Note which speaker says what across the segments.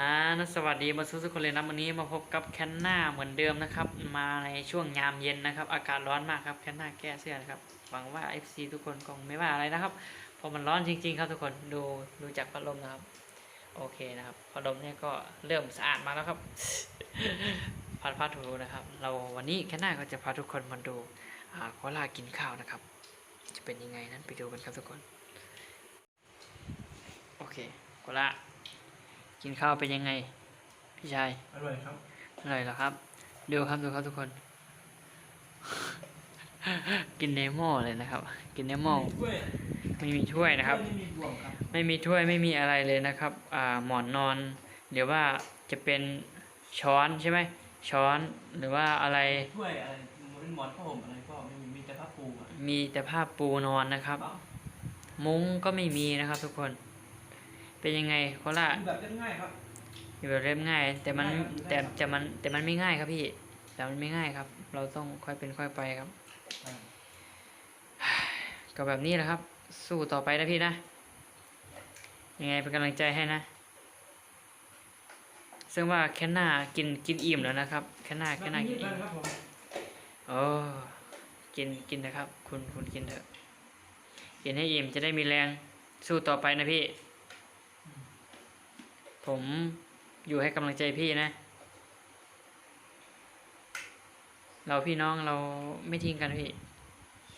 Speaker 1: อ่านะสวัสดีมาสุสุกคนเลยนะวันนี้มาพบกับแคนนาเหมือนเดิมนะครับ มาในช่วงยามเย็นนะครับ อากาศร้อนมากครับแคนนาแก้เสื้อนะครับหวังว่า FC ทุกคนคงไม่ว่าอะไรนะครับเพราะมันร้อนจริง ๆ ครับทุกคนดูดูจากพัดลมนะครับ โอเคนะครับพัดลมเนี่ยก็เริ่มสะอาดมาแล้วครับพัดพัดถูนะครับ เราวันนี้แคนนาก็จะพาทุกคนมาดูอ่าโคลากินข้าวนะครับ จะเป็นยังไงนั้นไปดูกันครับทุกคน โอเคโคลา กินข้าวเป็นยังไง พี่ชาย
Speaker 2: อร่อยครับ
Speaker 1: อร่อยเหรอครับ ดูครับดูครับทุกคน กินในหม้อเลยนะครับ กินในหม้อ
Speaker 2: ถ้วย
Speaker 1: ไม่มีถ้วยนะครับ
Speaker 2: ไม่มีบ่วงครับ
Speaker 1: ไม่มีถ้วยไม่มีอะไรเลยนะครับ อ่าหมอนนอน หรือว่าจะเป็นช้อนใช่ไหมช้อนหรือว่าอะไร
Speaker 2: ถ้วยอะไรมันเป็นหมอนผ้าห่มอะไรก็ไม่มีมีแต่ผ้าปูอะ
Speaker 1: มีแต่ผ้าปูนอนนะครับ มุ้งก็ไม่มีนะครับทุกคน เป็นยังไงโคราช
Speaker 2: คือแบบง่ายๆครับ
Speaker 1: อยู่แบบเรียบง่ายแต่มัน
Speaker 2: ง่ายครับอยู่ได้
Speaker 1: แต่
Speaker 2: ครับ
Speaker 1: แต่มันแต่มันไม่ง่ายครับพี่ แต่มันไม่ง่ายครับ เราต้องค่อยเป็นค่อยไปครับ ก็แบบนี้แหละครับ สู้ต่อไปนะพี่นะ ยังไงเป็นกำลังใจให้นะ ซึ่งว่าแค่หน้ากินกินอิ่มแล้วนะครับ แค่หน้าแค่หน้ากินอิ่ม
Speaker 2: ครับผม
Speaker 1: โอ้กินกินนะครับ คุณคุณกินเถอะกินให้อิ่มจะได้มีแรงสู้ต่อไปนะพี่ ผมอยู่ให้กำลังใจพี่นะ เราพี่น้องเราไม่ทิ้งกันพี่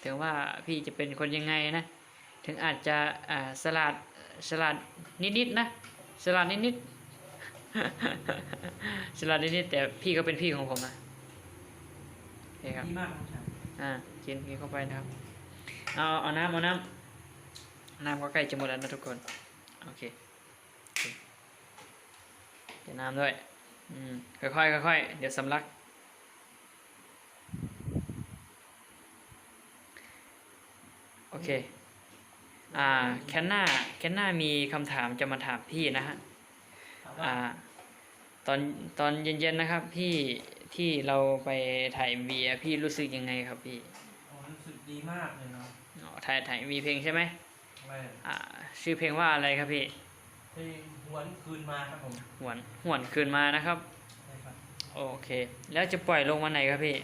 Speaker 1: ถึงว่าพี่จะเป็นคนยังไงนะ ถึงอาจจะอ่าสลัดสลัดนิดๆนะสลัดนิดๆสลัดนิดๆแต่พี่ก็เป็นพี่ของผมนะโอเคครับ
Speaker 2: ดีมากครับ
Speaker 1: อ่ากินกินเข้าไปนะครับ เอาเอาน้ำเอาน้ำน้ำก็ใกล้จะหมดแล้วนะทุกคน โอเค เดี๋ยวน้ำด้วย อืม ค่อยๆค่อยๆเดี๋ยวสำลัก โอเค อ่า แคนนาแคนนามีคำถามจะมาถามพี่นะฮะ
Speaker 2: ถามว่า
Speaker 1: อ่า ตอนตอนเย็นๆนะครับ พี่ที่เราไปถ่ายวีพี่รู้สึกยังไงครับพี่
Speaker 2: อ๋อรู้สึกดีมากเลยเนาะ
Speaker 1: อ๋อถ่ายถ่ายมีเพลงใช่ไหม
Speaker 2: อะไร
Speaker 1: อ่า ชื่อเพลงว่าอะไรครับพี่
Speaker 2: เพลงหวนคืนมาครับผม
Speaker 1: หวนหวนคืนมานะครับ
Speaker 2: ใช่ครับ
Speaker 1: โอเค แล้วจะปล่อยลงวันไหนครับพี่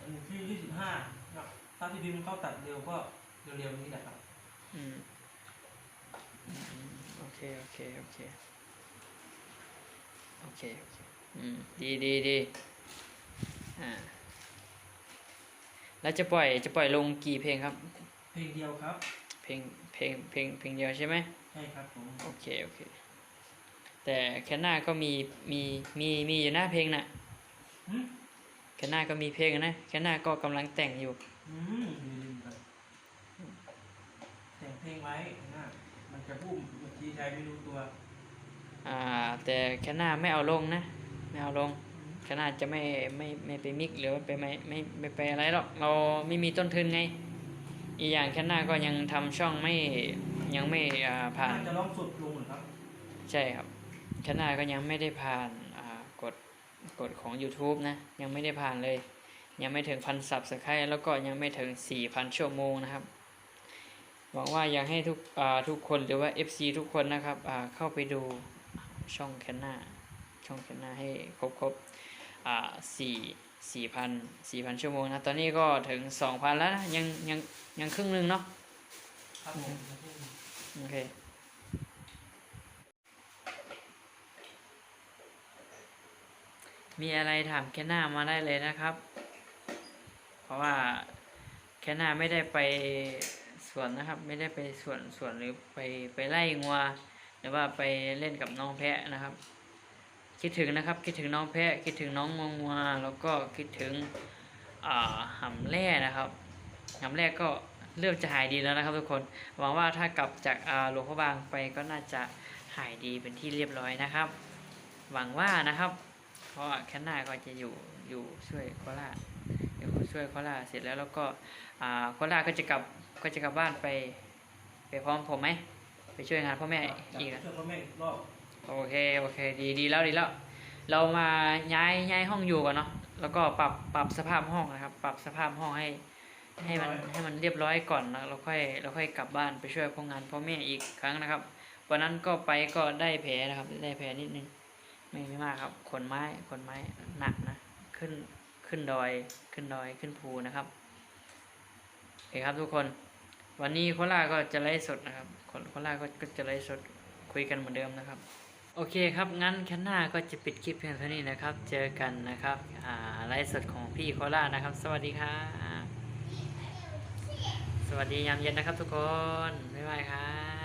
Speaker 2: อันที่ยี่สิบห้าครับถ้าที่พิมพ์เข้าตัดเร็วก็เร็วๆนี้แหละครับ
Speaker 1: อืมอืมโอเคโอเคโอเคโอเคโอเคอืมดีดีดีอ่าแล้วจะปล่อยจะปล่อยลงกี่เพลงครับ
Speaker 2: เพลงเดียวครับ
Speaker 1: เพ ลงเพลงเพลงเพลงเดียวใช่ไหม
Speaker 2: ใช่ครับผม
Speaker 1: โอเคโอเคแต่แคนนาก็มีมีมีมีอยู่หน้าเพลงน่ะ
Speaker 2: หืม
Speaker 1: แคนนาก็มีเพลงนะแคนนาก็กำลังแต่งอยู่
Speaker 2: อืมลืมๆครับแต่งเพลงไว้นะมันจะพุ่มเมื่อกี้ใช้ไม่รู้ตัว
Speaker 1: อ่า แต่แคนนาไม่เอาลงนะไม่เอาลงแคนนาจะไม่ไม่ไม่ไปมิกหรือว่าไปไม่ไม่ไม่ไปอะไรหรอกเราไม่มีต้นทุนไง อีกอย่างแคนนาก็ยังทำช่องไม่ยังไม่อ่าผ่าน
Speaker 2: น่าจะลองสุดลงเหรอครับ
Speaker 1: ใช่ครับแคนนาก็ยังไม่ได้ผ่านอ่ากฎกฎของ YouTube นะ ยังไม่ได้ผ่านเลย ยังไม่ถึงพันสับสไครแล้วก็ยังไม่ถึงสี่พันชั่วโมงนะครับหวังว่าอยากให้ทุกอ่าทุกคนหรือว่า FC ทุกคนนะครับอ่าเข้าไปดูช่องแคนนาช่องแคนนาให้ครบครบอ่าสี่ สี่พันสี่พันชั่วโมงนะ ตอนนี้ก็ถึงสองพันแล้วนะ ยังยังยังครึ่งหนึงเนาะ
Speaker 2: ครับผม
Speaker 1: โอเคมีอะไรถามแคนนามาได้เลยนะครับ เพราะว่าแคนนาไม่ได้ไปสวนนะครับ ไม่ได้ไปสวนสวนหรือไปไปไล่งัว หรือว่าไปเล่นกับน้องแพะนะครับ คิดถึงนะครับ คิดถึงน้องแพะ คิดถึงน้องงวงวัวแล้วก็คิดถึงอ่าหำแร่นะครับหำแร่ก็เริ่มจะหายดีแล้วนะครับทุกคน หวังว่าถ้ากลับจากอ่าหลวงพระบางไปก็น่าจะหายดีเป็นที่เรียบร้อยนะครับ หวังว่านะครับ เพราะแค่หน้าก็จะอยู่อยู่ช่วยโคราชเดี๋ยวช่วยโคราชเสร็จแล้วแล้วก็อ่าโคราชก็จะกลับก็จะกลับบ้านไป ไปพร้อมผมไหมไปช่วยงานพ่อแม่อีกนะ
Speaker 2: ช่วยพ่อแม่รอบ
Speaker 1: โอเคโอเคดีดีแล้วดีแล้ว เรามาย้ายย้ายห้องอยู่ก่อนเนาะแล้วก็ปรับปรับสภาพห้องนะครับ ปรับสภาพห้องให้ ให้มันให้มันเรียบร้อยก่อนนะเราค่อยเราค่อยกลับบ้านไปช่วยพ่องานพ่อแม่อีกครั้งนะครับวันนั้นก็ไปก็ได้แผลนะครับ ได้แผลนิดนึงไม่ไม่มากครับขนไม้ขนไม้หนักนะขึ้นขึ้นดอยขึ้นดอยขึ้นภูนะครับโอเคครับทุกคน วันนี้โคราชก็จะไลฟ์สดนะครับคนโคราชก็ก็จะไลฟ์สดคุยกันเหมือนเดิมนะครับ โอเคครับ งั้นแค่หน้าก็จะปิดคลิปเพียงเท่านี้นะครับ เจอกันนะครับ อ่า ไลฟ์สดของพี่โครานะครับ สวัสดีครับสวัสดียามเย็นนะครับทุกคน บ๊ายบายครับ